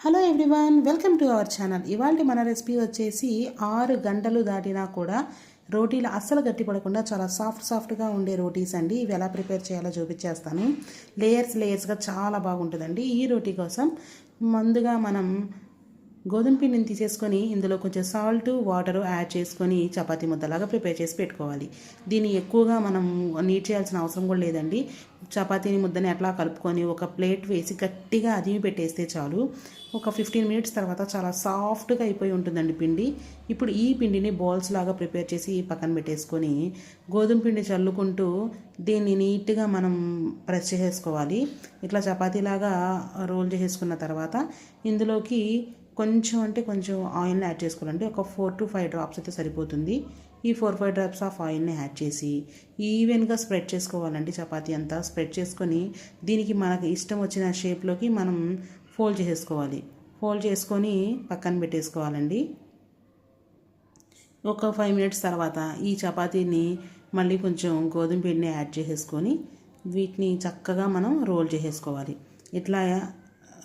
Hello everyone welcome to our channel ఇవాళ మన recipe వచ్చేసి ఆరు గంటలు దాటినా కూడా రోటీలు అస్సలు గట్టిపడకుండా చాలా సాఫ్ట్ సాఫ్ట్గా ఉండే రోటీస్ అండి. ఇవి ఎలా ప్రిపేర్ చేయాలో చూపించేస్తాను. లేయర్స్ లేయర్స్గా చాలా బాగుంటుందండి. ఈ రోటీ కోసం ముందుగా మనం గోధుమ పిండిని తీసేసుకొని ఇందులో కొంచెం సాల్ట్ వాటర్ యాడ్ చేసుకొని చపాతి ముద్దలాగా ప్రిపేర్ చేసి పెట్టుకోవాలి. దీన్ని ఎక్కువగా మనం నీట్ చేయాల్సిన అవసరం కూడా లేదండి. చపాతీని ముద్దని అట్లా కలుపుకొని ఒక ప్లేట్ వేసి గట్టిగా అదిమి పెట్టేస్తే చాలు. ఒక ఫిఫ్టీన్ మినిట్స్ తర్వాత చాలా సాఫ్ట్గా అయిపోయి ఉంటుందండి పిండి. ఇప్పుడు ఈ పిండిని బాల్స్ లాగా ప్రిపేర్ చేసి పక్కన పెట్టేసుకొని గోధుమ పిండి చల్లుకుంటూ దీన్ని నీట్గా మనం ప్రెస్ చేసేసుకోవాలి. ఇట్లా చపాతీలాగా రోల్ చేసేసుకున్న తర్వాత ఇందులోకి కొంచెం అంటే కొంచెం ఆయిల్ని యాడ్ చేసుకోవాలండి. ఒక ఫోర్ టు ఫైవ్ డ్రాప్స్ అయితే సరిపోతుంది. ఈ ఫోర్ ఫైవ్ డ్రాప్స్ ఆఫ్ ఆయిల్ని యాడ్ చేసి ఈవెన్గా స్ప్రెడ్ చేసుకోవాలండి చపాతీ అంతా. స్ప్రెడ్ చేసుకొని దీనికి మనకి ఇష్టం వచ్చిన షేప్లోకి మనం ఫోల్డ్ చేసేసుకోవాలి. ఫోల్డ్ చేసుకొని పక్కన పెట్టేసుకోవాలండి. ఒక ఫైవ్ మినిట్స్ తర్వాత ఈ చపాతీని మళ్ళీ కొంచెం గోధుమ పిండిని యాడ్ చేసేసుకొని వీటిని చక్కగా మనం రోల్ చేసేసుకోవాలి. ఇట్లా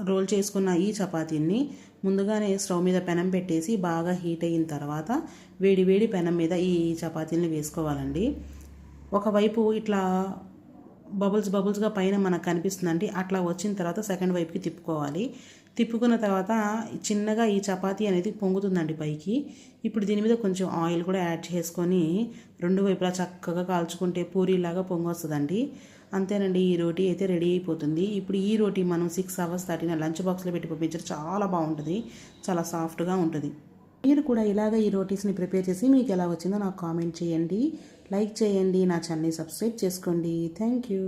రోల్ చేసుకున్న ఈ చపాతీని ముందుగానే స్టవ్ మీద పెనం పెట్టేసి బాగా హీట్ అయిన తర్వాత వేడి వేడి పెనం మీద ఈ చపాతీని వేసుకోవాలండి. ఒకవైపు ఇట్లా బబుల్స్ బబుల్స్గా పైన మనకు కనిపిస్తుందండి. అట్లా వచ్చిన తర్వాత సెకండ్ వైపుకి తిప్పుకోవాలి. తిప్పుకున్న తర్వాత చిన్నగా ఈ చపాతీ అనేది పొంగుతుందండి పైకి. ఇప్పుడు దీని మీద కొంచెం ఆయిల్ కూడా యాడ్ చేసుకొని రెండు వైపులా చక్కగా కాల్చుకుంటే పూరీలాగా పొంగొస్తుందండి. అంతేనండి ఈ రోటీ అయితే రెడీ అయిపోతుంది. ఇప్పుడు ఈ రోటీ మనం సిక్స్ అవర్స్ దాటిన లంచ్ బాక్స్లో పెట్టి పంపించారు చాలా బాగుంటుంది. చాలా సాఫ్ట్గా ఉంటుంది. మీరు కూడా ఇలాగ ఈ రోటీస్ని ప్రిపేర్ చేసి మీకు ఎలా వచ్చిందో నాకు కామెంట్ చేయండి. లైక్ చేయండి నా ఛానల్ని సబ్స్క్రైబ్ చేసుకోండి. Thank you.